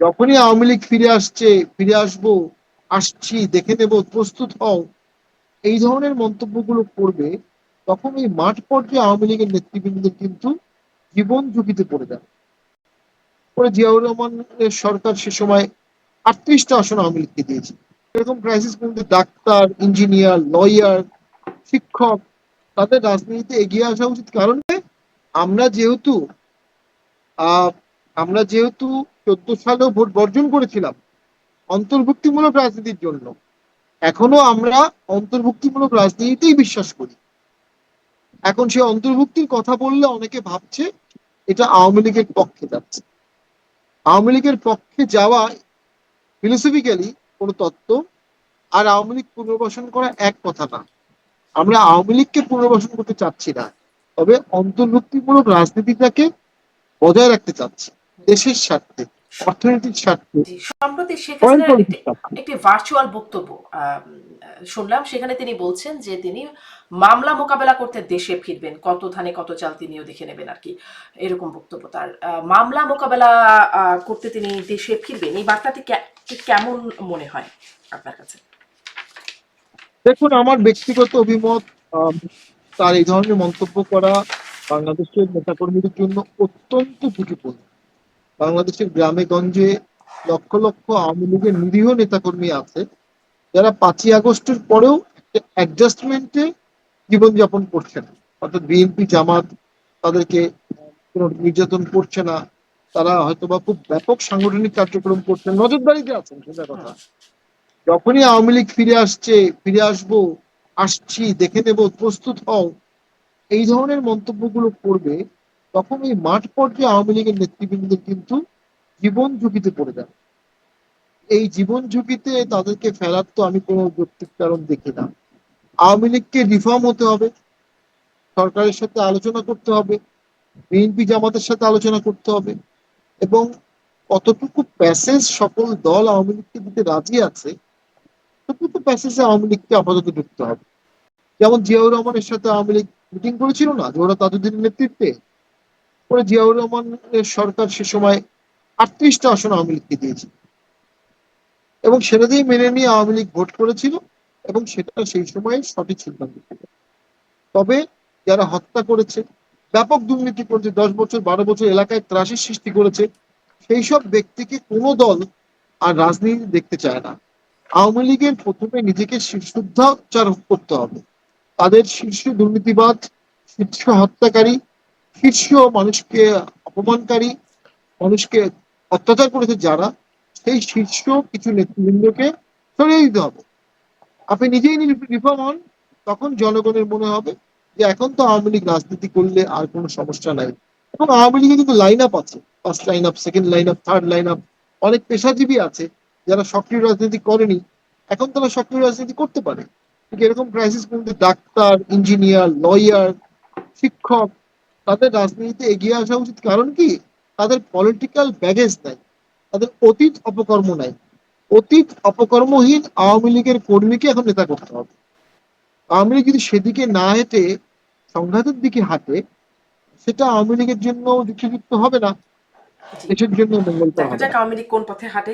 যখনই আওয়ামী লীগ ফিরে আসছে, ফিরে আসব, আসছি, দেখে নেব, প্রস্তুত হও, এই ধরনের মন্তব্যগুলো করবে, তখন এই মাঠ পর্যায়ে আওয়ামী লীগের নেতৃবৃন্দের কিন্তু জীবন ঝুঁকিতে পড়ে যাবে। পরে জিয়াউর রহমানের সরকার সে সময় আটত্রিশটা আসন আওয়ামী লীগকে দিয়েছে। এরকম ক্রাইসিস কিন্তু ডাক্তার ইঞ্জিনিয়ার লয়ার শিক্ষক, তাদের রাজনীতিতে এগিয়ে আসা উচিত। কারণ আমরা যেহেতু, আহ আমরা যেহেতু চোদ্দ সালেও ভোট বর্জন করেছিলাম, অন্তর্ভুক্তিমূলক রাজনীতির জন্য। এখনও আমরা অন্তর্ভুক্তিমূলক রাজনীতিতেই বিশ্বাস করি। এখন সে অন্তর্ভুক্তির কথা বললে অনেকে ভাবছে এটা আওয়ামী লীগের পক্ষে যাচ্ছে। আওয়ামী লীগের পক্ষে যাওয়া ফিলোসফিক্যালি কোনো তত্ত্ব আর আওয়ামী লীগ পুনর্বাসন করা এক কথা না। আমরা আওয়ামী লীগকে পুনর্বাসন করতে চাচ্ছি না, তবে অন্তর্ভুক্তিমূলক রাজনীতিটাকে বজায় রাখতে চাচ্ছি। দেশের স্বার্থে অর্থনীতির স্বার্থে সম্প্রতি শেখ হাসিনার একটি- ভার্চুয়াল বক্তব্য শুনলাম সেখানে তিনি বলছেন যে তিনি মামলা মোকাবেলা করতে দেশে ফিরবেন কত ধানে কত চাল তিনিও দেখে নেবেন আর কি এরকম বক্তব্য তার। মামলা মোকাবেলা করতে তিনি দেশে ফিরবেন এই বার্তাটি কেমন মনে হয় আপনার কাছে? দেখুন আমার ব্যক্তিগত অভিমত তার এই ধরনের মন্তব্য করা বাংলাদেশের নেতাকর্মীদের জন্য অত্যন্ত ঝুঁকিপূর্ণ। বাংলাদেশের গ্রামে গঞ্জে লক্ষ লক্ষ আওয়ামী লীগের নিরীহ নেতাকর্মী আছে, যারা পাঁচই আগস্টের পরেও অ্যাডজাস্টমেন্টে জীবনযাপন করছে না। অর্থাৎ বিএনপি, জামাত তাদেরকে কোনো নির্যাতন করছে না, তারা হয়তোবা খুব ব্যাপক সাংগঠনিক কার্যক্রম করছে। নজরদারিতে আছেন, সোজা কথা। যখনই আওয়ামী লীগ ফিরে আসছে, ফিরে আসব, আসছি, দেখে নেব, প্রস্তুত হও, এই ধরনের মন্তব্যগুলো করবে তখন এই মাঠ পর্যায়ে আওয়ামী লীগের নেতৃবৃন্দের কিন্তু জীবন ঝুঁকিতে পড়ে যাবে এই জীবন ঝুঁকিতে তাদেরকে ফেলার তো আমি কোনো যৌক্তিক কারণ দেখি না। আওয়ামী লীগকে রিফর্ম হতে হবে, সরকারের সাথে আলোচনা করতে হবে, বিএনপি জামাতের সাথে আলোচনা করতে হবে এবং কতটুকু প্যাসেজ সকল দল আওয়ামী লীগকে দিতে রাজি আছে, ততটুকু প্যাসেজে আওয়ামী লীগকে আপাতত ঢুকতে হবে। যেমন জিয়াউর রহমানের সাথে আওয়ামী লীগ মিটিং করেছিল না জোহরা তাজুদ্দিনের নেতৃত্বে পরে জিয়াউর রহমানের সরকার সে সময় আটত্রিশটা আসন আওয়ামী লীগকে দিয়েছে এবং সেটা দিয়ে মেনে নিয়ে আওয়ামী লীগ ভোট করেছিল এবং সেটা সেই সময় সঠিক সিদ্ধান্ত তবে যারা হত্যা করেছে, ব্যাপক দুর্নীতি করেছে, দশ বছর, বারো বছর এলাকায় ত্রাসের সৃষ্টি করেছে, সেই সব ব্যক্তিকে কোনো দল আর রাজনীতি দেখতে চায় না। আওয়ামী লীগের প্রথমে নিজেকে শুদ্ধাচার করতে হবে। তাদের শীর্ষ দুর্নীতিবাদ, শীর্ষ হত্যাকারী শীর্ষ মানুষকে অপমানকারী, মানুষকে অত্যাচার করেছে যারা, সেই শীর্ষ কিছু নেতৃবৃন্দকে সরিয়ে দিতে হবে। আপনি নিজেই রিফর্ম হন, তখন জনগণের মনে হবে যে এখন তো আওয়ামী লীগ রাজনীতি করলে আর কোনো সমস্যা নাই। এবং আওয়ামী লীগে কিন্তু লাইন আপ আছে। First line up second line up third line up অনেক পেশাজীবী আছে যারা সক্রিয় রাজনীতি করেনি। এখন তারা সক্রিয় রাজনীতি করতে পারে। ঠিক এরকম ক্রাইসিস মধ্যে ডাক্তার ইঞ্জিনিয়ার লয়ার শিক্ষক তাদের রাজনীতিতে এগিয়ে আসা উচিত। কারণ কি? তাদের পলিটিক্যাল ব্যাগেজ নাই। তাদের অতীত অপকর্ম নাই। অতীত অপকর্মহীন আওয়ামী লীগের কর্মীকে এখন নেতা করতে হবে। আওয়ামী লীগ যদি সেদিকে না হেঁটে সংঘাতের দিকে হাঁটে, সেটা আওয়ামী লীগের জন্য যুক্তিযুক্ত হবে না। দেশের জন্য যাক আওয়ামী লীগ কোন পথে হাঁটে।